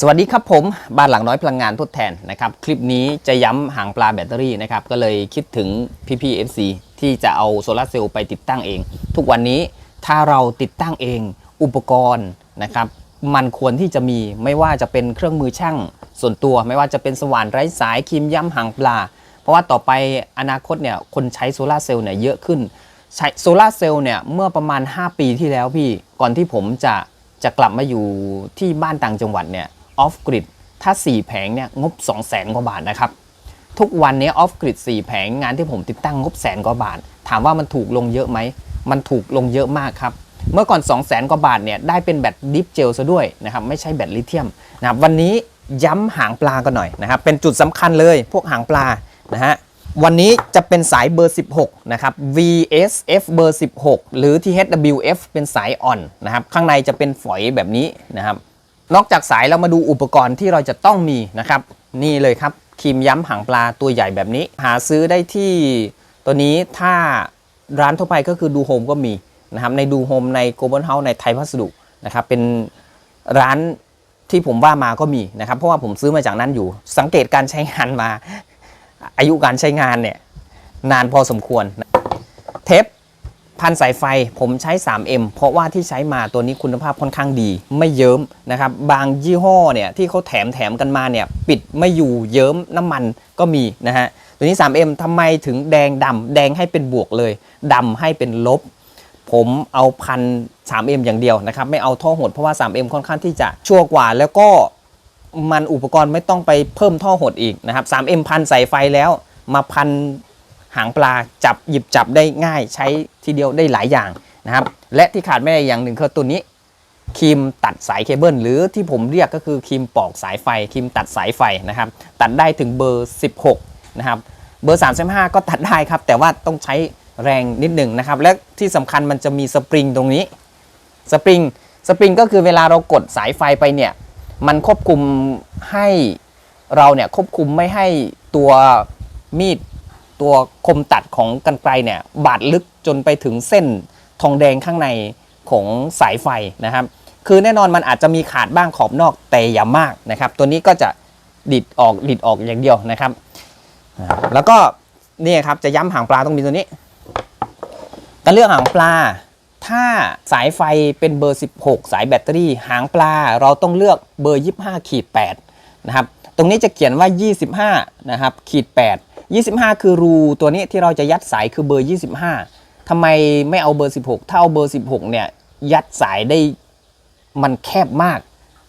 สวัสดีครับผมบ้านหลังน้อยพลังงานทดแทนนะครับ คลิปนี้จะย้ำหางปลาแบตเตอรี่นะครับ ก็เลยคิดถึงพี่พี FC ที่จะเอาโซลาร์เซลล์ไปติดตั้งเอง ทุกวันนี้ถ้าเราติดตั้งเองอุปกรณ์นะครับ มันควรที่จะมีไม่ว่าจะเป็นเครื่องมือช่างส่วนตัว ไม่ว่าจะเป็นสว่านไร้สายครีมย้ำหางปลา เพราะว่าต่อไปอนาคตเนี่ยคนใช้โซลาร์เซลล์เนี่ยเยอะขึ้นใช้โซลาร์เซลล์เนี่ยเมื่อประมาณ 5 ปีที่แล้วพี่ก่อนที่ผมจะจะกลับมาอยู่ที่บ้านต่างจังหวัดเนี่ย ออฟกริดถ้า 4 แผงเนี่ยงบ 2 0 0แสนกว่าบาทนะครับ ทุกวันนี้ออฟกริด4แผงงานที่ผมติดตั้งงบแสนกว่าบาท ถามว่ามันถูกลงเยอะไหม มันถูกลงเยอะมากครับ เมื่อก่อน 2 0 0แสนกว่าบาทเนี่ยได้เป็นแบตดิฟเจลซะด้วยนะครับไม่ใช่แบตลิเธียมนะครับวันนี้ย้ำหางปลากันหน่อยนะครับเป็นจุดสำคัญเลยพวกหางปลานะฮะวันนี้จะเป็นสายเบอร์ 16 นะครับ VSF เบอร์ 16 หรือ THWF เป็นสายอ่อนนะครับ ข้างในจะเป็นฝอยแบบนี้นะครับ นอกจากสายเรามาดูอุปกรณ์ที่เราจะต้องมีนะครับ นี่เลยครับครีมย้ำหางปลาตัวใหญ่แบบนี้ หาซื้อได้ที่ตัวนี้ถ้าร้านทั่วไปก็คือดูโฮมก็มีนะครับในดูโฮมในโกลบอลเฮาในไทยพัสดุนะครับเป็นร้านที่ผมว่ามาก็มีนะครับ เพราะว่าผมซื้อมาจากนั้นอยู่ สังเกตการใช้งานมา อายุการใช้งานเนี่ยนานพอสมควร เทป พันสายไฟผมใช้ 3M เพราะว่าที่ใช้มาตัวนี้คุณภาพค่อนข้างดี ไม่เยิ้มนะครับ บางยี่ห้อเนี่ยที่เขาแถมแถมกันมาเนี่ยปิดไม่อยู่เยิ้มน้ำมันก็มีนะฮะ ตัวนี้ 3M ทำไมถึงแดงดำแดงให้เป็นบวกเลยดำให้เป็นลบ ผมเอาพัน 3M อย่างเดียวนะครับ ไม่เอาท่อหดเพราะว่า 3M ค่อนข้างที่จะชั่วกว่าแล้วก็มันอุปกรณ์ไม่ต้องไปเพิ่มท่อหดอีกนะครับ 3M พันใส่ไฟแล้วมาพัน หางปลาจับหยิบจับได้ง่ายใช้ทีเดียวได้หลายอย่างนะครับ และที่ขาดไม่ได้อย่างหนึ่งคือตัวนี้ครีมตัดสายเคเบิลหรือที่ผมเรียกก็คือครีมปอกสายไฟครีมตัดสายไฟนะครับ ตัดได้ถึงเบอร์ 16 นะครับ เบอร์ 35 ก็ตัดได้ครับ แต่ว่าต้องใช้แรงนิดหนึ่งนะครับ และที่สำคัญมันจะมีสปริงตรงนี้สปริงสปริงก็คือเวลาเรากดสายไฟไปเนี่ย มันควบคุมให้เราเนี่ยควบคุมไม่ให้ตัวมีด ตัวคมตัดของกันไกลเนี่ยบาดลึกจนไปถึงเส้นทองแดงข้างในของสายไฟนะครับ คือแน่นอนมันอาจจะมีขาดบ้างขอบนอกแต่อย่ามากนะครับ ตัวนี้ก็จะดิดออกดิดออกอย่างเดียวนะครับ แล้วก็นี่ครับจะย้ำหางปลาต้องมีตัวนี้การเลือกหางปลา ถ้าสายไฟเป็นเบอร์ 16 สายแบตเตอรี่ หางปลาเราต้องเลือกเบอร์ 25ขีด8นะครับ ตรงนี้จะเขียนว่า 25นะครับขีด8 25 คือรูตัวนี้ที่เราจะยัดสายคือเบอร์ 25ทำไมไม่เอาเบอร์ 16 ถ้าเอาเบอร์ 16 เนี่ยยัดสายได้มันแคบมาก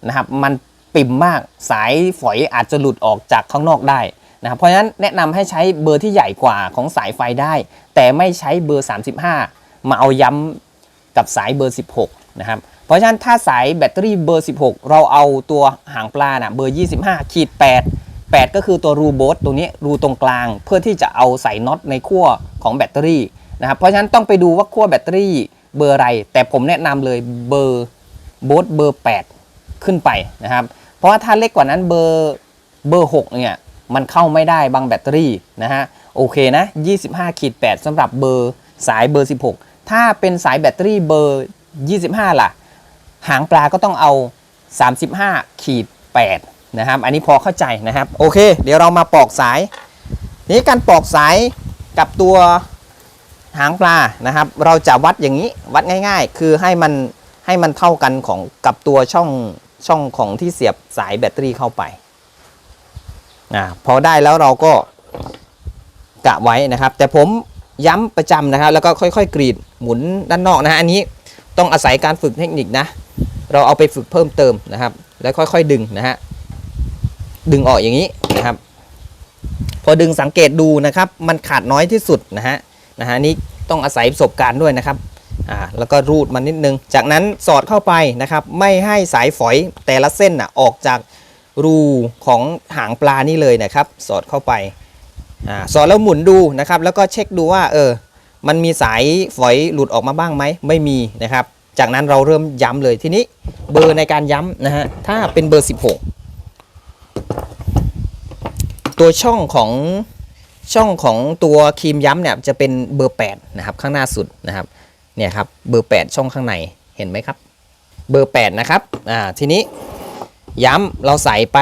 นะครับมันปิ่มมากสายฝอยอาจจะหลุดออกจากข้างนอกได้นะครับเพราะฉะนั้นแนะนำให้ใช้เบอร์ที่ใหญ่กว่าของสายไฟได้ แต่ไม่ใช้เบอร์ 35 มาเอาย้ำกับสายเบอร์ 16 นะครับ เพราะฉะนั้นถ้าสายแบตเตอรี่เบอร์ 16 เราเอาตัวหางปลานะเบอร์ 25 ขีด 8 8 ก็คือตัวรูโบสตรงนี้รูตรงกลาง เพื่อที่จะเอาใส่น็อตในขั้วของแบตเตอรี่นะครับเพราะฉะนั้นต้องไปดูว่าขั้วแบตเตอรี่เบอร์อะไร แต่ผมแนะนำเลยเบอร์โบสเบอร์ 8 ขึ้นไปนะครับเพราะว่าถ้าเล็กกว่านั้นเบอร์เบอร์6เนี่ยมันเข้าไม่ได้บางแบตเตอรี่นะฮะโอเคนะ25ขีด8สำหรับเบอร์สายเบอร์ 16 ถ้าเป็นสายแบตเตอรี่เบอร์ 25 ล่ะ หางปลาก็ต้องเอา 35ขีด8 นะครับ อันนี้พอเข้าใจนะครับ โอเค เดี๋ยวเรามาปอกสาย นี้การปอกสายกับตัวหางปลานะครับ เราจะวัดอย่างนี้วัดง่าย ๆ คือให้มันให้มันเท่ากันของกับตัวช่องช่องของที่เสียบสายแบตเตอรี่เข้าไปอ่าพอได้แล้วเราก็กะไว้นะครับ แต่ผมย้ำประจำนะครับ แล้วก็ค่อยๆ กรีดหมุนด้านนอกนะฮะอันนี้ต้องอาศัยการฝึกเทคนิคนะ เราเอาไปฝึกเพิ่มเติมนะครับ แล้วค่อยๆดึงนะฮะ ดึงออกอย่างนี้นะครับ พอดึงสังเกตดูนะครับ มันขาดน้อยที่สุดนะฮะนะฮะนี่ต้องอาศัยประสบการณ์ด้วยนะครับอ่าแล้วก็รูดมันนิดนึง จากนั้นสอดเข้าไปนะครับ ไม่ให้สายฝอยแต่ละเส้นน่ะออกจากรูของหางปลานี่เลยนะครับ สอดเข้าไปอ่าสอดแล้วหมุนดูนะครับ แล้วก็เช็คดูว่าเออมันมีสายฝอยหลุดออกมาบ้างไหมไม่มีนะครับ จากนั้นเราเริ่มย้ำเลยทีนี้เบอร์ในการย้ำนะฮะถ้าเป็นเบอร์ 16 ตัวช่องของช่องของตัวครีมย้ำเนี่ยจะเป็นเบอร์ 8 นะครับ ข้างหน้าสุดนะครับเนี่ยครับเบอร์ 8 ช่องข้างในเห็นไหมครับ เบอร์ 8 นะครับอ่าทีนี้ย้ำเราใส่ไป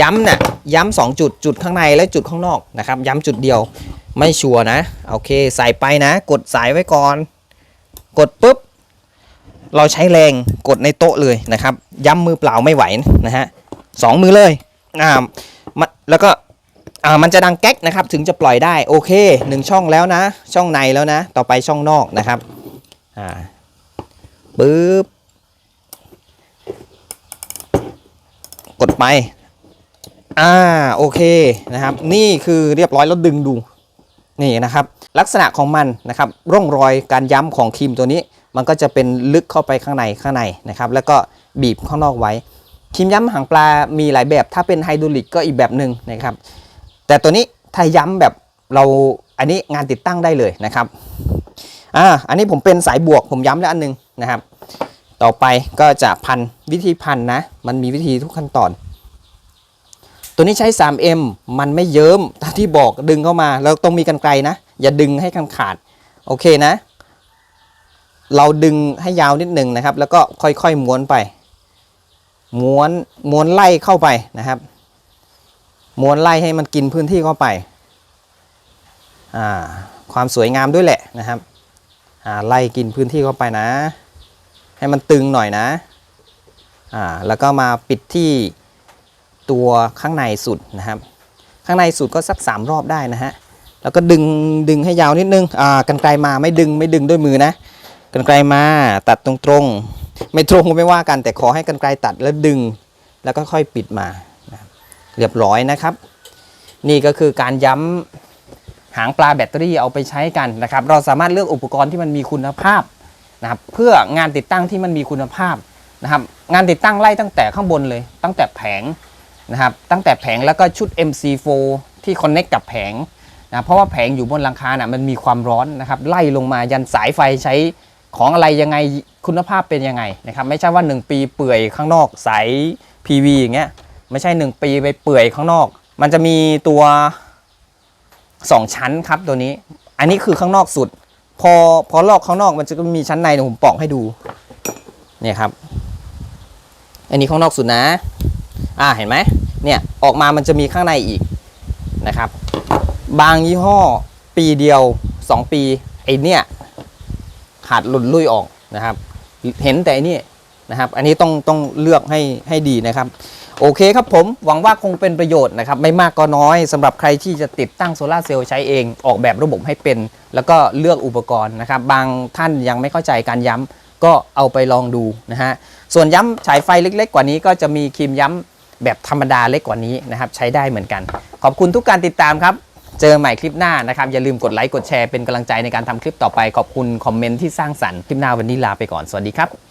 ย้ำน่ะย้ำสองจุดจุดข้างในและจุดข้างนอกนะครับ ย้ำจุดเดียวไม่ชัวร์นะโอเคใส่ไปนะ กดสายไว้ก่อน กดปุ๊บ เราใช้แรงกดในโต๊ะเลยนะครับ ย้ำมือเปล่าไม่ไหวนะฮะสองมือเลยอ่ามันแล้วก็ อ่ามันจะดังแก๊กนะครับ ถึงจะปล่อยได้โอเคหนึ่งช่องแล้วนะ ช่องในแล้วนะ ต่อไปช่องนอกนะครับอ่าปึ๊บกดไปอ่าโอเคนะครับ นี่คือเรียบร้อยแล้วดึงดูนี่นะครับ ลักษณะของมันนะครับร่องรอยการย้ำของครีมตัวนี้ มันก็จะเป็นลึกเข้าไปข้างในข้างในนะครับ แล้วก็บีบข้างนอกไว้ครีมย้ำหางปลามีหลายแบบ ถ้าเป็นไฮดรอลิกก็อีกแบบหนึ่งนะครับ แต่ตัวนี้ถ้าย้ำแบบเราอันนี้งานติดตั้งได้เลยนะครับอ่าอันนี้ผมเป็นสายบวกผมย้ำแล้วอันหนึงนะครับ ต่อไปก็จะพันวิธีพันนะ มันมีวิธีทุกขั้นตอน ตัวนี้ใช้ 3M มันไม่เยิ้มถ้าที่บอกดึงเข้ามาแล้วต้องมีกันไกลนะ อย่าดึงให้กันขาด โอเคนะ เราดึงให้ยาวนิดหนึ่งนะครับ แล้วก็ค่อยๆม้วนไป ม้วนม้วนไล่เข้าไปนะครับ ม้วนไล่ให้มันกินพื้นที่เข้าไปอ่าความสวยงามด้วยแหละนะครับอ่าไล่กินพื้นที่เข้าไปนะ ให้มันตึงหน่อยนะอ่าแล้วก็มาปิดที่ตัวข้างในสุดนะครับ ข้างในสุดก็สัก 3 รอบได้นะฮะแล้วก็ดึงดึงให้ยาวนิดนึงอ่ากันไกลมาไม่ดึงไม่ดึงด้วยมือนะกันไกลมาตัดตรงๆไม่ตรงก็ไม่ว่ากัน แต่ขอให้กันไกลตัดแล้วดึง แล้วก็ค่อยปิดมา เรียบร้อยนะครับ นี่ก็คือการย้ำหางปลาแบตเตอรี่เอาไปใช้กันนะครับ เราสามารถเลือกอุปกรณ์ที่มันมีคุณภาพนะครับเพื่องานติดตั้งที่มันมีคุณภาพนะครับ งานติดตั้งไล่ตั้งแต่ข้างบนเลย ตั้งแต่แผงนะครับ ตั้งแต่แผงแล้วก็ชุด MC4 ที่คอนเน็กกับแผงนะเพราะว่าแผงอยู่บนหลังคาน่ะมันมีความร้อนนะครับไล่ลงมายันสายไฟใช้ของอะไรยังไงคุณภาพเป็นยังไงนะครับ ไม่ใช่ว่า 1 ปีเปื่อยข้างนอกสาย PV อย่างเงี้ย ไม่ใช่ 1 ปีไปเปื่อยข้างนอก มันจะมีตัว 2 ชั้นครับตัวนี้ อันนี้คือข้างนอกสุด พอพอลอกข้างนอกมันจะมีชั้นในเดี๋ยวผมปอกให้ดูเนี่ยครับ อันนี้ข้างนอกสุดนะ อ่าเห็นไหมเนี่ยออกมามันจะมีข้างในอีกนะครับ บางยี่ห้อปีเดียว 2 ปีไอเนี่ยขาดหลุดลุยออกนะครับ เห็นแต่อันนี่นะครับ อันนี้ต้องต้องเลือกให้ให้ดีนะครับ โอเคครับผมหวังว่าคงเป็นประโยชน์นะครับไม่มากก็น้อยสำหรับใครที่จะติดตั้งโซลาเซลล์ใช้เองออกแบบระบบให้เป็น แล้วก็เลือกอุปกรณ์นะครับ บางท่านยังไม่เข้าใจการย้ำก็เอาไปลองดูนะฮะส่วนย้ำฉายไฟเล็ก ๆ กว่านี้ก็จะมีครีมย้ำแบบธรรมดาเล็กกว่านี้นะครับใช้ได้เหมือนกัน ขอบคุณทุกการติดตามครับ เจอใหม่คลิปหน้านะครับ อย่าลืมกดไลค์กดแชร์เป็นกำลังใจในการทำคลิปต่อไปขอบคุณคอมเมนต์ที่สร้างสรรค์คลิปหน้าวันนี้ลาไปก่อนสวัสดีครับ